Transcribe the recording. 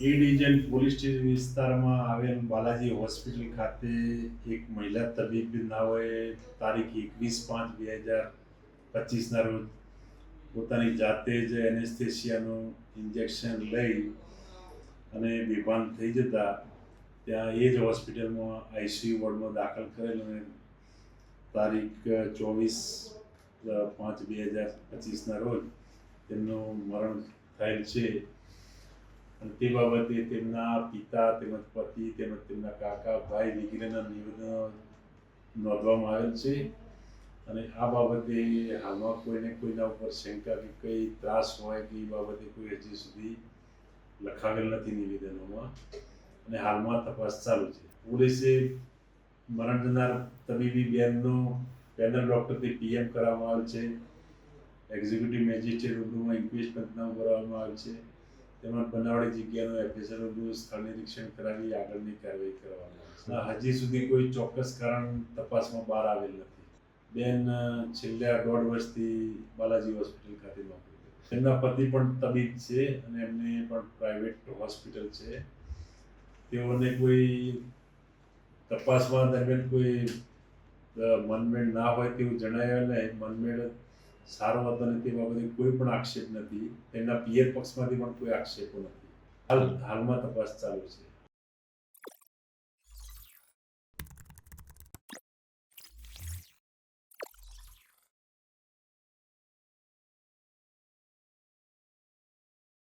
એ police station વિસ્તારમાં આવેલ Balaji hospital ખાતે એક મહિલા તબીબ નાઓએ તારીખ એકવીસ પાંચ બે હજાર પચીસના રોજ પોતાની જાતે જ એનેસ્થેશિયાનું ઇન્જેક્શન લઈ અને બેભાન થઈ જતા ત્યાં એ જ હોસ્પિટલમાં આઈસીયુ વોર્ડમાં દાખલ કરેલ અને તારીખ ચોવીસ પાંચ બે હજાર પચીસના રોજ તેમનું મરણ થયેલ છે. તે બાબતે તેમના પિતા તેમજ પતિ તેમજ તેમના કાકા ભાઈ વગેરેના નિવેદનો નોંધવામાં આવેલ છે અને આ બાબતે હાલમાં કોઈને કોઈના ઉપર શંકા કે કઈ ત્રાસ હોય કે એ બાબતે કોઈ હજી સુધી લખાવેલ નથી નિવેદનોમાં. અને હાલમાં તપાસ ચાલુ છે. પોલીસે મરણ જનાર તબીબી બેનનો પેનલ ડૉક્ટરથી પીએમ કરવામાં આવેલ છે. એક્ઝિક્યુટિવ મેજિસ્ટ્રેટ રૂબરૂમાં ઇન્ક્વેસ્ટ પંચનામું કરવામાં આવેલ છે. તેમજ બનાવડી જગ્યાનો એફએસએલ રૂબરૂ સ્થળ નિરીક્ષણ કરાવી આગળની કાર્યવાહી કરવામાં હજી સુધી કોઈ ચોક્કસ કારણ તપાસમાં બહાર આવેલ નથી. બેન છેલ્લા દોઢ વર્ષથી બાલાજી હોસ્પિટલ ખાતે નોકરી તેમના પતિ પણ તબીબ છે અને એમને પણ પ્રાઇવેટ હોસ્પિટલ છે. તેઓને કોઈ તપાસમાં દરમિયાન કોઈ મનમેળ ના હોય તેવું જણાય નહીં. મનમેળ સારો હતો અને તે બાબતે કોઈ પણ આક્ષેપ નથી. તેમના પિયર પક્ષમાંથી પણ કોઈ આક્ષેપો નથી. હાલ હાલમાં તપાસ ચાલુ છે.